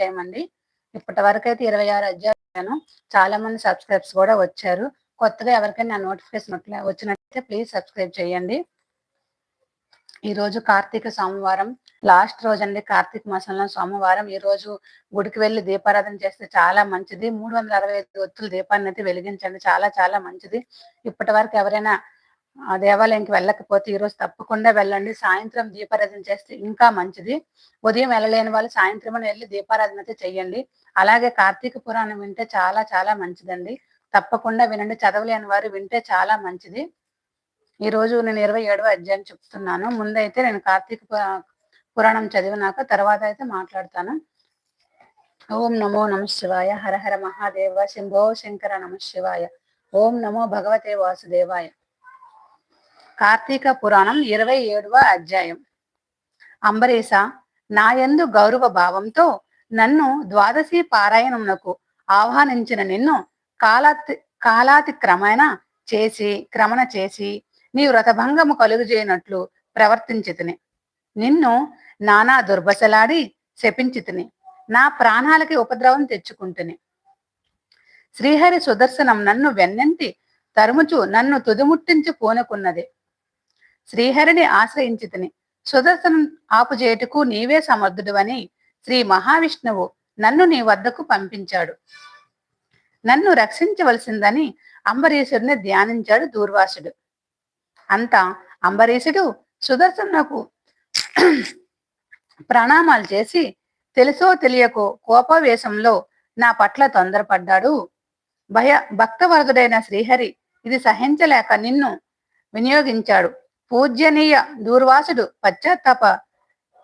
అధ్యాయం అండి ఇప్పటి వరకు అయితే ఇరవై ఆరు అధ్యాయాలు. చాలా మంది సబ్స్క్రైబ్స్ కూడా వచ్చారు. కొత్తగా ఎవరికైనా నోటిఫికేషన్ వచ్చినట్లయితే ప్లీజ్ సబ్స్క్రైబ్ చేయండి. ఈ రోజు కార్తీక సోమవారం. లాస్ట్ రోజు అండి కార్తీక మాసంలో సోమవారం. ఈ రోజు గుడికి వెళ్ళి దీపారాధన చేస్తే చాలా మంచిది. మూడు వందల అరవై ఐదు ఒత్తులు దీపాన్ని అయితే వెలిగించండి. చాలా చాలా మంచిది. ఇప్పటి వరకు ఎవరైనా ఆ దేవాలయంకి వెళ్ళకపోతే ఈరోజు తప్పకుండా వెళ్ళండి. సాయంత్రం దీపారాధన చేస్తే ఇంకా మంచిది. ఉదయం వెళ్ళలేని వాళ్ళు సాయంత్రం వెళ్ళి దీపారాధన అయితే చెయ్యండి అలాగే కార్తీక పురాణం వింటే చాలా చాలా మంచిదండి. తప్పకుండా వినండి. చదవలేని వారు వింటే చాలా మంచిది. ఈ రోజు నేను ఇరవై ఏడవ అధ్యాయం చెప్తున్నాను. ముందైతే నేను కార్తీక పురాణం చదివినాక తర్వాత అయితే మాట్లాడతాను. ఓం నమో నమ శివాయ. హర హర మహాదేవ. శంభో శంకర నమ శివాయ. ఓం నమో భగవతే వాసుదేవాయ. కార్తీక పురాణం ఇరవై ఏడవ అధ్యాయం. అంబరీష నాయందు గౌరవ భావంతో నన్ను ద్వాదశి పారాయణమునకు ఆహ్వానించిన నిన్ను కాలాతి కాలాతిక్రమణ చేసి క్రమణ చేసి నీ వ్రతభంగము కలుగుజేయనట్లు ప్రవర్తించితిని. నిన్ను నానా దుర్భశలాడి శపించితిని. నా ప్రాణాలకి ఉపద్రవం తెచ్చుకుంటుని. శ్రీహరి సుదర్శనం నన్ను వెన్నెంటి తరుముచు నన్ను తుదిముట్టించి పూనుకున్నది. శ్రీహరిని ఆశ్రయించితిని. సుదర్శనం ఆపుచేటుకు నీవే సమర్థుడువని శ్రీ మహావిష్ణువు నన్ను నీ వద్దకు పంపించాడు. నన్ను రక్షించవలసిందని అంబరీషుడిని ధ్యానించాడు దూర్వాసుడు. అంతా అంబరీషుడు సుదర్శనకు ప్రణామాలు చేసి తెలుసో తెలియకో కోపవేశంలో నా పట్ల తొందరపడ్డాడు. భయ భక్తవరదుడైన శ్రీహరి ఇది సహించలేక నిన్ను వినియోగించాడు. పూజ్యనీయ దూర్వాసుడు పశ్చాత్తాప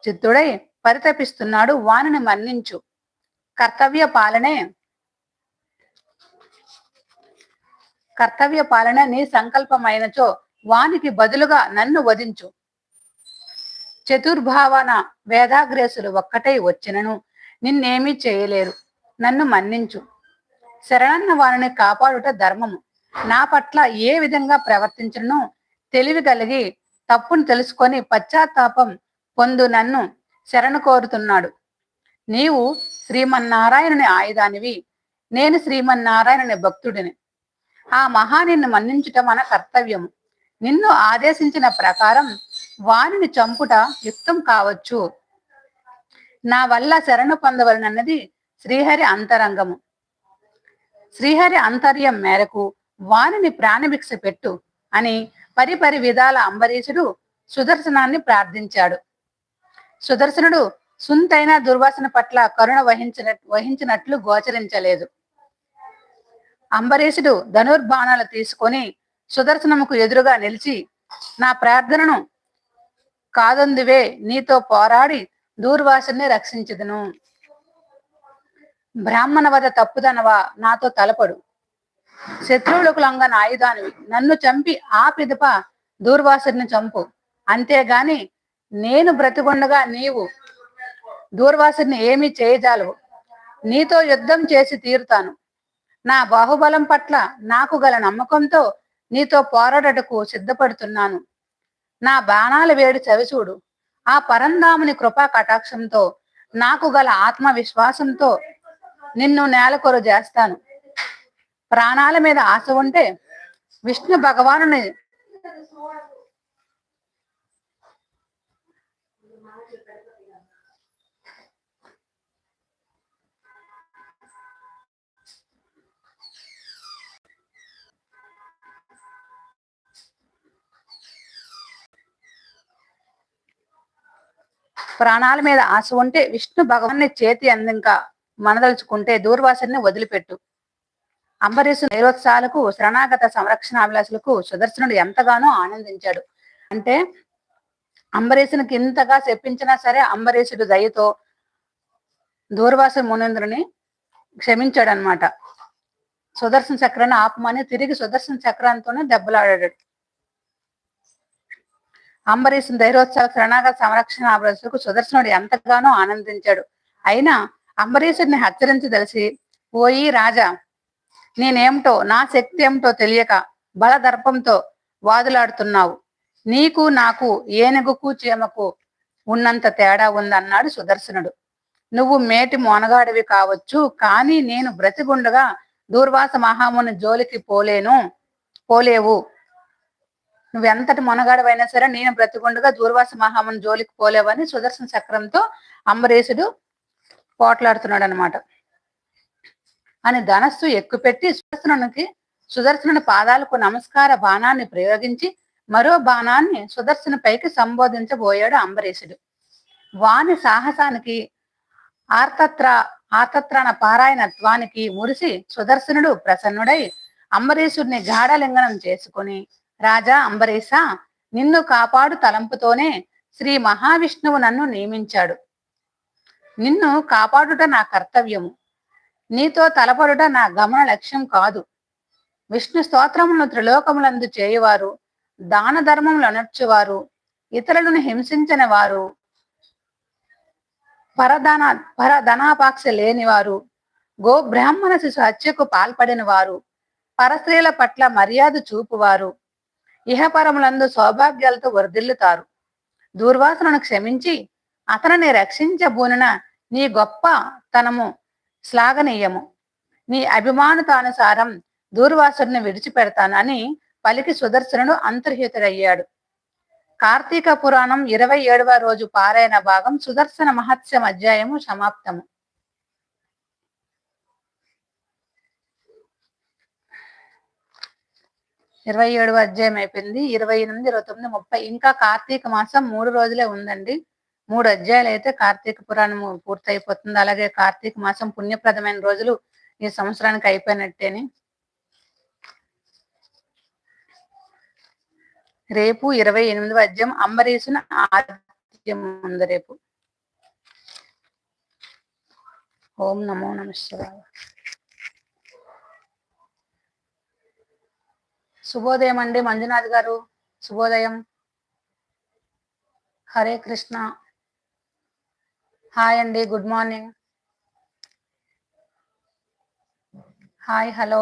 చిత్తుడై పరితపిస్తున్నాడు. వానిని మన్నించు. కర్తవ్య పాలనే కర్తవ్య పాలన నీ సంకల్పమైనచో వానికి బదులుగా నన్ను వధించు. చతుర్భావన వేదాగ్రేసులు ఒక్కటై వచ్చినను. నిన్నేమీ చేయలేరు. నన్ను మన్నించు. శరణన్న వారిని కాపాడుట ధర్మము. నా పట్ల ఏ విధంగా ప్రవర్తించను తెలివి కలిగి తప్పును తెలుసుకొని పశ్చాత్తాపం పొందు నన్ను శరణు కోరుతున్నాడు నీవు శ్రీమన్నారాయణుని ఆయుధానివి. నేను శ్రీమన్నారాయణుని భక్తుడిని. ఆ మహానిన్ను మన్నించుట మన కర్తవ్యము. నిన్ను ఆదేశించిన ప్రకారం వానిని చంపుట యుక్తం కావచ్చు. నా వల్ల శరణు పొందవలనన్నది శ్రీహరి అంతరంగము. శ్రీహరి అంతర్యం మేరకు వారిని ప్రాణభిక్ష పెట్టు. అని పరిపరి విధాల అంబరీషుడు సుదర్శనాన్ని ప్రార్థించాడు. సుదర్శనుడు సుంతైన దుర్వాసన పట్ల కరుణ వహించిన వహించినట్లు గోచరించలేదు. అంబరీషుడు ధనుర్బాణాలు తీసుకొని సుదర్శనముకు ఎదురుగా నిలిచి నా ప్రార్థనను కాదందువే నీతో పోరాడి దూర్వాసుని రక్షించదును. బ్రాహ్మణ వద తప్పుదనవా నాతో తలపడు. శత్రువులకు లంగన ఆయుధానివి. నన్ను చంపి ఆ పిదప దూర్వాసుని చంపు. అంతేగాని నేను బ్రతికొండగా నీవు దూర్వాసుని ఏమీ చేయజాలవు. నీతో యుద్ధం చేసి తీరుతాను. నా బాహుబలం పట్ల నాకు గల నమ్మకంతో నీతో పోరాడటకు సిద్ధపడుతున్నాను. నా బాణాల వేడి చవిచూడు. ఆ పరంధాముని కృపా కటాక్షంతో నాకు గల ఆత్మవిశ్వాసంతో నిన్ను నేలకొరు చేస్తాను ప్రాణాల మీద ఆశ ఉంటే విష్ణు భగవానుని ప్రాణాల మీద ఆశ ఉంటే విష్ణు భగవాన్ని చేతి అందింకా మనదలుచుకుంటే దూర్వాసుని వదిలిపెట్టు. అంబరీషు నైరోత్సాలకు శరణాగత సంరక్షణ అభిలాషులకు సుదర్శనుడు ఎంతగానో ఆనందించాడు. అంటే అంబరీషునికి ఇంతగా చెప్పించినా సరే అంబరీషుడు దయతో దూర్వాస మునేంద్రుని క్షమించాడు అనమాట సుదర్శన చక్రాన్ని ఆపమని తిరిగి సుదర్శన చక్రంతోనే దెబ్బలాడాడు. అంబరీషుని ధైర్యోత్సవ శరణాగత సంరక్షణ అభిలాషులకు సుదర్శనుడు ఎంతగానో ఆనందించాడు. అయినా అంబరీషుడిని హెచ్చరించదలిసి ఓయి పోయి రాజా నేనేమిటో నా శక్తి ఏమిటో తెలియక బలదర్పంతో వాదులాడుతున్నావు. నీకు నాకు ఏనుగుకు చీమకు ఉన్నంత తేడా ఉందన్నాడు సుదర్శనుడు. నువ్వు మేటి మొనగాడివి కావచ్చు కానీ నేను బ్రతిగుండగా దూర్వాస మహాముని జోలికి పోలేను పోలేవు. నువ్వెంతటి మొనగాడవైనా సరే నేను బ్రతిగుండగా దూర్వాస మహాముని జోలికి పోలేవని సుదర్శన చక్రంతో అంబరీషుడు పోట్లాడుతున్నాడు అనమాట అని ధనస్సు ఎక్కుపెట్టి సుదర్శనునికి సుదర్శనుని పాదాలకు నమస్కార బాణాన్ని ప్రయోగించి మరో బాణాన్ని సుదర్శన పైకి సంబోధించబోయాడు అంబరీషుడు. వాని సాహసానికి ఆర్తత్ర ఆర్తత్రాన పారాయణత్వానికి మురిసి సుదర్శనుడు ప్రసన్నుడై అంబరీషుడిని గాఢలింగనం చేసుకుని రాజా అంబరీష నిన్ను కాపాడు తలంపుతోనే శ్రీ మహావిష్ణువు నన్ను నియమించాడు. నిన్ను కాపాడుట నా కర్తవ్యము. నీతో తలపడుట నా గమన లక్ష్యం కాదు. విష్ణు స్తోత్రములను త్రిలోకములందు చేయువారు దాన ధర్మములు అనర్చువారు ఇతరులను హింసించిన వారు పరధన పరధనాపాక్ష లేనివారు గో బ్రాహ్మణ శిశు హత్యకు పాల్పడిన వారు పరస్త్రీల పట్ల మర్యాద చూపువారు ఇహపరములందు సౌభాగ్యాలతో వర్ధిల్లుతారు దూర్వాసనను క్షమించి అతనిని రక్షించబూనిన నీ గొప్ప తనము శ్లాఘనీయము. నీ అభిమానతానుసారం దూర్వాసుడిని విడిచిపెడతానని పలికి సుదర్శనుడు అంతర్హితుడయ్యాడు. కార్తీక పురాణం ఇరవై ఏడవ రోజు పారాయణ భాగం సుదర్శన మహత్స్యం అధ్యాయము సమాప్తము. ఇరవై ఏడవ అధ్యాయం అయిపోయింది. ఇరవై ఎనిమిది ఇరవై తొమ్మిది ముప్పై. ఇంకా కార్తీక మాసం మూడు రోజులే ఉందండి. మూడు అధ్యాయాలు అయితే కార్తీక పురాణం పూర్తయిపోతుంది. అలాగే కార్తీక మాసం పుణ్యప్రదమైన రోజులు ఈ సంవత్సరానికి అయిపోయినట్టేని. రేపు ఇరవై ఎనిమిదవ అధ్యాయం అంబరీషుని ఆద్యం ఉంది రేపు. ఓం నమో నమ శివాయ. శుభోదయం అండి మంజునాథ్ గారు. శుభోదయం. హరే కృష్ణ. హాయ్ అండి గుడ్ మార్నింగ్ హాయ్ హలో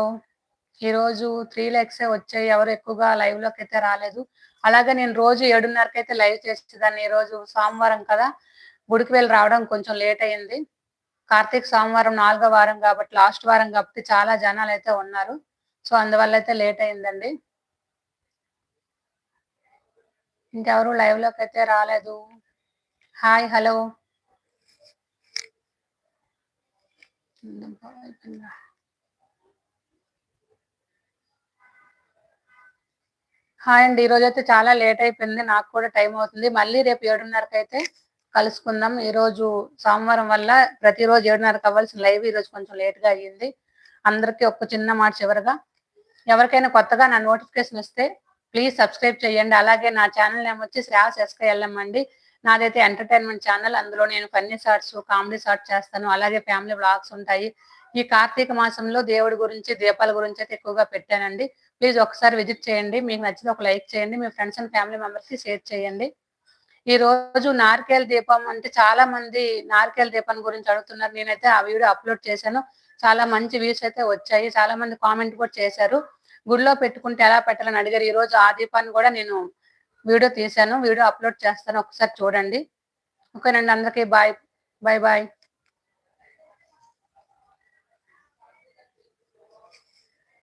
ఈరోజు త్రీ ల్యాక్స్ వచ్చాయి. ఎవరు ఎక్కువగా లైవ్లోకి అయితే రాలేదు. అలాగే నేను రోజు ఏడున్నరకి అయితే లైవ్ చేసేదాన్ని. ఈ రోజు సోమవారం కదా. గుడికి వెళ్ళి రావడం కొంచెం లేట్ అయింది. కార్తీక సోమవారం నాలుగో వారం కాబట్టి లాస్ట్ వారం కాబట్టి చాలా జనాలు అయితే ఉన్నారు. సో అందువల్ల అయితే లేట్ అయిందండి. ఇంకెవరు లైవ్లోకి అయితే రాలేదు. హాయ్ హలో హాయ్ అండి ఈరోజు అయితే చాలా లేట్ అయిపోయింది నాకు కూడా టైం అవుతుంది. మళ్ళీ రేపు ఏడున్నరకు అయితే కలుసుకుందాం ఈరోజు సోమవారం వల్ల ప్రతిరోజు ఏడున్నరకు అవ్వాల్సిన లైవ్ ఈ రోజు కొంచెం లేట్గా అయ్యింది. అందరికీ ఒక చిన్న మాట చివరిగా. ఎవరికైనా కొత్తగా నా నోటిఫికేషన్ వస్తే ప్లీజ్ సబ్స్క్రైబ్ చేయండి. అలాగే నా ఛానల్ నేమ్ వచ్చి శ్రావస్ ఎస్కేఎల్ఎం అండి. నాదైతే ఎంటర్టైన్మెంట్ ఛానల్ అందులో నేను ఫన్నీ షార్ట్స్ కామెడీ షార్ట్స్ చేస్తాను. అలాగే ఫ్యామిలీ బ్లాగ్స్ ఉంటాయి. ఈ కార్తీక మాసంలో దేవుడి గురించి దీపాల గురించి అయితే ఎక్కువగా పెట్టానండి. ప్లీజ్ ఒకసారి విజిట్ చేయండి. మీకు నచ్చిన ఒక లైక్ చేయండి. మీ ఫ్రెండ్స్ అండ్ ఫ్యామిలీ మెంబర్స్కి షేర్ చేయండి. ఈ రోజు నారికేల దీపం అంటే చాలా మంది నారికేల దీపం గురించి అడుగుతున్నారు. నేనైతే ఆ వీడియో అప్లోడ్ చేశాను. చాలా మంచి వ్యూస్ అయితే వచ్చాయి. చాలా మంది కామెంట్ కూడా చేశారు. గుడిలో పెట్టుకుంటే ఎలా పెట్టాలని అడిగారు. ఈ రోజు ఆ దీపాన్ని కూడా నేను వీడియో తీశాను వీడియో అప్లోడ్ చేస్తాను ఒకసారి చూడండి. ఓకేనండి అందరికీ బాయ్ బాయ్ బాయ్.